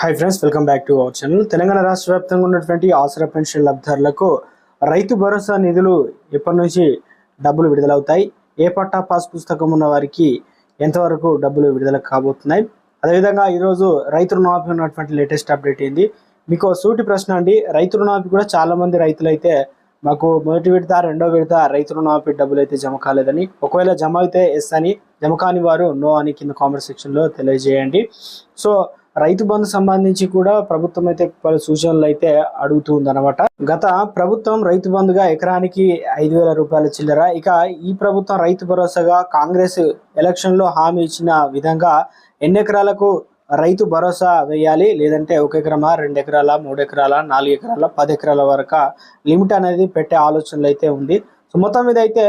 Hi friends welcome back to our channel Telangana రాష్ట్ర వ్యాప్తంగా ఉన్నటువంటి ఆసరా పెన్షన్ లబ్ధారులకు రైతు భరోసా నిధులు ఎప్పటి నుంచి డబ్బులు విడుదలవుతాయి? ఏ పట్టా పాస్ పుస్తకం ఉన్న వారికి ఎంతవరకు డబ్బులు విడుదల కాబోతున్నాయి? అదేవిధంగా ఈరోజు రైతు రుణమాఫీ ఉన్నటువంటి లేటెస్ట్ అప్డేట్ ఏంది? మీకు సూటి ప్రశ్న అండి. రైతు రుణమాఫీ కూడా చాలామంది రైతులైతే రైతులు అయితే మాకు మొదటి విడత రెండో విడత రైతు రుణమాఫీ డబ్బులు అయితే జమ కాలేదని. ఒకవేళ జమ అయితే ఎస్ అని జమ కాని వారు నో అని కింద కామెంట్ సెక్షన్లో తెలియజేయండి. సో రైతు బంధు సంబంధించి కూడా ప్రభుత్వం అయితే పలు సూచనలు అయితే అడుగుతుంది అనమాట గత ప్రభుత్వం రైతు బంధుగా ఎకరానికి ఐదు వేల రూపాయల చిల్లర. ఇక ఈ ప్రభుత్వం రైతు భరోసాగా కాంగ్రెస్ ఎలక్షన్లో హామీ ఇచ్చిన విధంగా ఎన్ని ఎకరాలకు రైతు భరోసా వేయాలి? లేదంటే ఒక ఎకరమా రెండు ఎకరాల మూడు ఎకరాల నాలుగు ఎకరాల పది ఎకరాల వరకు లిమిట్ అనేది పెట్టే ఆలోచనలు అయితే ఉంది. సో మొత్తం మీద అయితే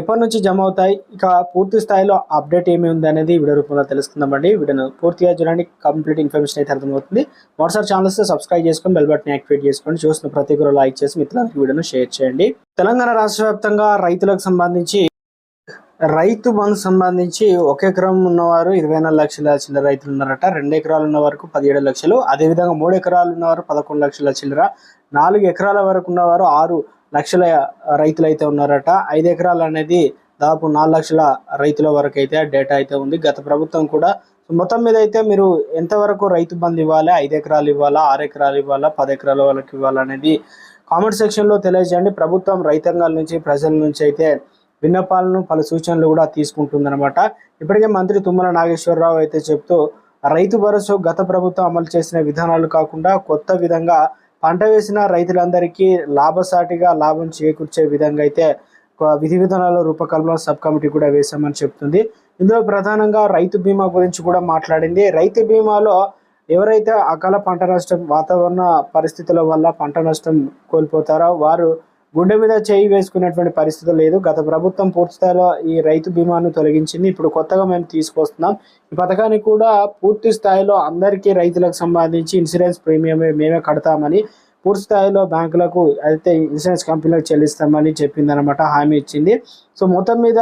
ఎప్పటి నుంచి జమ అవుతాయి? ఇక పూర్తి స్థాయిలో అప్డేట్ ఏమి ఉంది అనేది వీడియో రూపంలో తెలుసుకుందామండి వీడియోను పూర్తిగా చూడండి. కంప్లీట్ ఇన్ఫర్మేషన్ అయితే అర్థమవుతుంది. వాట్సాప్ ఛానల్స్ సబ్స్క్రైబ్ చేసుకొని బెల్ బటన్ యాక్టివేట్ చేసుకోండి చూసిన ప్రతి ఒక్కరు లైక్ చేసి మిత్రులందరికీ వీడియోను షేర్ చేయండి. తెలంగాణ రాష్ట్ర వ్యాప్తంగా రైతులకు సంబంధించి రైతు బంధు సంబంధించి ఒక ఎకరం ఉన్నవారు ఇరవై నాలుగు లక్షల చిల్లర రైతులు ఉన్నారట. రెండు ఎకరాలు ఉన్న వరకు పదిహేడు లక్షలు. అదేవిధంగా మూడు ఎకరాలు ఉన్నవారు పదకొండు లక్షల చిల్లర నాలుగు ఎకరాల వరకు ఉన్నవారు ఆరు లక్షల రైతులు అయితే ఉన్నారట. ఐదు ఎకరాలు అనేది దాదాపు నాలుగు లక్షల రైతుల వరకు అయితే డేటా అయితే ఉంది. గత ప్రభుత్వం కూడా మొత్తం మీద అయితే మీరు ఎంతవరకు రైతు బంధు ఇవ్వాలి ఐదు ఎకరాలు ఇవ్వాలా ఆరు ఎకరాలు ఇవ్వాలా పది ఎకరాల వాళ్ళకి ఇవ్వాలనేది కామెంట్ సెక్షన్లో తెలియజేయండి. ప్రభుత్వం రైతాంగాల నుంచి ప్రజల నుంచి అయితే విన్నపాలను పలు సూచనలు కూడా తీసుకుంటుందన్నమాట. ఇప్పటికే మంత్రి తుమ్మల నాగేశ్వరరావు అయితే చెప్తూ రైతు భరోసా గత ప్రభుత్వం అమలు చేసిన విధానాలు కాకుండా కొత్త విధంగా పంట వేసిన రైతులందరికీ లాభసాటిగా లాభం చేకూర్చే విధంగా అయితే విధి విధానాల రూపకల్పన సబ్ కమిటీ కూడా వేశామని చెప్తుంది. ఇందులో ప్రధానంగా రైతు బీమా గురించి కూడా మాట్లాడింది. రైతు బీమాలో ఎవరైతే అకాల పంట నష్టం వాతావరణ పరిస్థితుల వల్ల పంట నష్టం కోల్పోతారో వారు గుండె మీద చేయి వేసుకునేటువంటి పరిస్థితి లేదు. గత ప్రభుత్వం పూర్తి స్థాయిలో ఈ రైతు బీమాను తొలగించింది. ఇప్పుడు కొత్తగా మేము తీసుకొస్తున్నాం. ఈ పథకాన్ని కూడా పూర్తి స్థాయిలో అందరికీ రైతులకు సంబంధించి ఇన్సూరెన్స్ ప్రీమియం మేమే కడతామని పూర్తి స్థాయిలో బ్యాంకులకు అయితే ఇన్సూరెన్స్ కంపెనీలకు చెల్లిస్తామని చెప్పిందనమాట హామీ ఇచ్చింది. సో మొత్తం మీద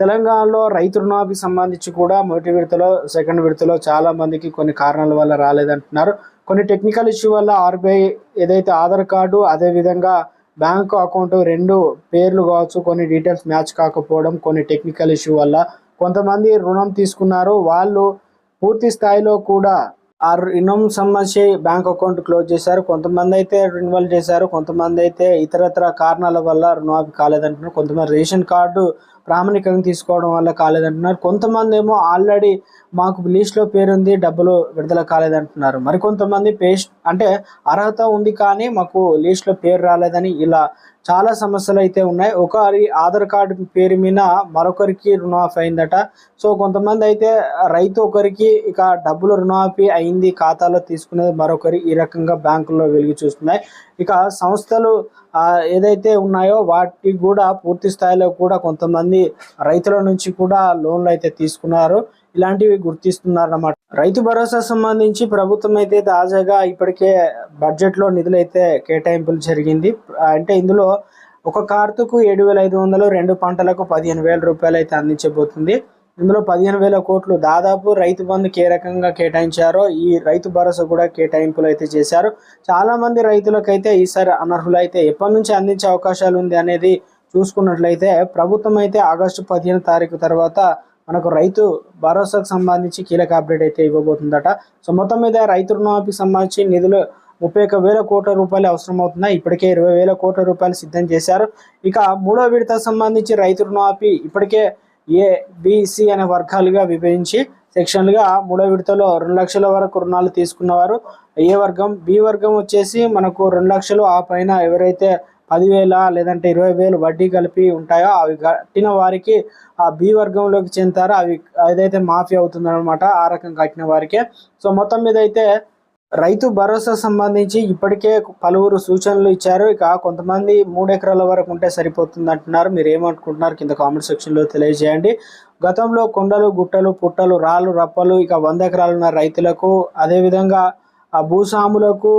తెలంగాణలో రైతు రుణాభి సంబంధించి కూడా మొదటి విడతలో సెకండ్ విడతలో చాలా మందికి కొన్ని కారణాల వల్ల రాలేదంటున్నారు. కొన్ని టెక్నికల్ ఇష్యూ వల్ల ఆర్బీఐ ఏదైతే ఆధార్ కార్డు అదేవిధంగా బ్యాంకు అకౌంట్ రెండు పేర్లు కావచ్చు కొన్ని డీటెయిల్స్ మ్యాచ్ కాకపోవడం కొన్ని టెక్నికల్ ఇష్యూ వల్ల కొంతమంది రుణం తీసుకున్నారు. వాళ్ళు పూర్తి స్థాయిలో కూడా ఆ రుణం సంబంధించి బ్యాంక్ అకౌంట్ క్లోజ్ చేశారు. కొంతమంది అయితే రెన్యువల్ చేశారు. కొంతమంది అయితే ఇతరత్ర కారణాల వల్ల రుణమాఫీ కాలేదంటున్నారు. కొంతమంది రేషన్ కార్డు ప్రామాణికంగా తీసుకోవడం వల్ల కాలేదంటున్నారు. కొంతమంది ఏమో ఆల్రెడీ మాకు లిస్ట్లో పేరుంది డబ్బులు విడుదల కాలేదంటున్నారు. మరికొంతమంది పేస్ట్ అంటే అర్హత ఉంది కానీ మాకు లిస్ట్లో పేరు రాలేదని ఇలా చాలా సమస్యలు అయితే ఉన్నాయి. ఒకరి ఆధార్ కార్డు పేరు మీద మరొకరికి రుణమాఫీ అయిందట. సో కొంతమంది అయితే రైతు ఒకరికి ఇక డబ్బులు రుణమాఫీ అయింది ఖాతాలో తీసుకునేది మరొకరి ఈ రకంగా బ్యాంకుల్లో వెలిగి చూస్తున్నాయి. ఇక సంస్థలు ఏదైతే ఉన్నాయో వాటికి కూడా పూర్తి స్థాయిలో కూడా కొంతమంది రైతుల నుంచి కూడా లోన్లు అయితే తీసుకున్నారు. ఇలాంటివి గుర్తిస్తున్నారు అన్నమాట రైతు భరోసా సంబంధించి ప్రభుత్వం అయితే తాజాగా ఇప్పటికే బడ్జెట్లో నిధులు అయితే కేటాయింపులు జరిగింది. అంటే ఇందులో ఒక కార్తుకు ఏడు వేల ఐదు వందలు రెండు పంటలకు పదిహేను వేల రూపాయలు అయితే అందించబోతుంది. ఇందులో పదిహేను వేల కోట్లు దాదాపు రైతు బంధుకి ఏ రకంగా కేటాయించారో ఈ రైతు భరోసా కూడా కేటాయింపులు అయితే చేశారు. చాలా మంది రైతులకైతే ఈసారి అనర్హులు అయితే ఎప్పటి నుంచి అందించే అవకాశాలు ఉంది అనేది చూసుకున్నట్లయితే ప్రభుత్వం అయితే ఆగస్టు పదిహేను తారీఖు తర్వాత మనకు రైతు భరోసాకు సంబంధించి కీలక అప్డేట్ అయితే ఇవ్వబోతుందట. సో మొత్తం మీద రైతు రుణమాఫీకి సంబంధించి నిధులు ముప్పై ఒక్క వేల కోట్ల రూపాయలు అవసరం అవుతున్నాయి ఇప్పటికే ఇరవై వేల కోట్ల రూపాయలు సిద్ధం చేశారు. ఇక మూడో విడత సంబంధించి రైతు రుణమాఫీ ఇప్పటికే ఏ బిసి అనే వర్గాలుగా విభజించి సెక్షన్లుగా మూడో విడతలో రెండు లక్షల వరకు రుణాలు తీసుకున్నవారు. ఏ వర్గం బి వర్గం వచ్చేసి మనకు రెండు లక్షలు ఆ పైన ఎవరైతే పదివేల లేదంటే ఇరవై వేలు వడ్డీ కలిపి ఉంటాయో అవి కట్టిన వారికి ఆ బి వర్గంలోకి చెందుతారో అవి ఏదైతే మాఫీ అవుతుందన్నమాట ఆ రకం కట్టిన వారికే. సో మొత్తం మీద అయితే రైతు భరోసా సంబంధించి ఇప్పటికే పలువురు సూచనలు ఇచ్చారు. ఇక కొంతమంది మూడు ఎకరాల వరకు ఉంటే సరిపోతుంది అంటున్నారు. మీరు ఏమనుకుంటున్నారు? కింద కామెంట్ సెక్షన్లో తెలియజేయండి. గతంలో కొండలు గుట్టలు పుట్టలు రాళ్ళు రప్పలు ఇక వంద ఎకరాలు ఉన్న రైతులకు అదేవిధంగా ఆ భూస్వాములకు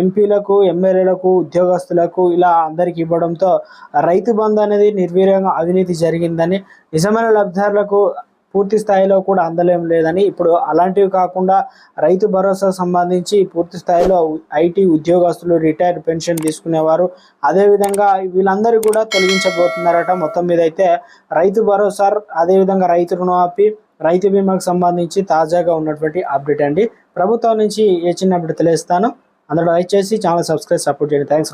ఎంపీలకు ఎమ్మెల్యేలకు ఉద్యోగస్తులకు ఇలా అందరికి ఇవ్వడంతో రైతు బంధు అనేది నిర్వీర్యంగా అవినీతి జరిగిందని నిజమైన లబ్ధిదారులకు పూర్తి స్థాయిలో కూడా అందలేం లేదని ఇప్పుడు అలాంటివి కాకుండా రైతు భరోసా సంబంధించి పూర్తి స్థాయిలో ఐటీ ఉద్యోగస్తులు రిటైర్డ్ పెన్షన్ తీసుకునేవారు. అదేవిధంగా వీళ్ళందరూ కూడా తొలగించబోతున్నారట. మొత్తం మీద అయితే రైతు భరోసా అదేవిధంగా రైతు రుణమాఫీ రైతు బీమాకు సంబంధించి తాజాగా ఉన్నటువంటి అప్డేట్ అండి. ప్రభుత్వం నుంచి ఏ చిన్న అప్డేట్ తెలియస్తాను అందరూ లైక్ చేసి ఛానల్ సబ్స్క్రైబ్ సపోర్ట్ చేయండి. థ్యాంక్స్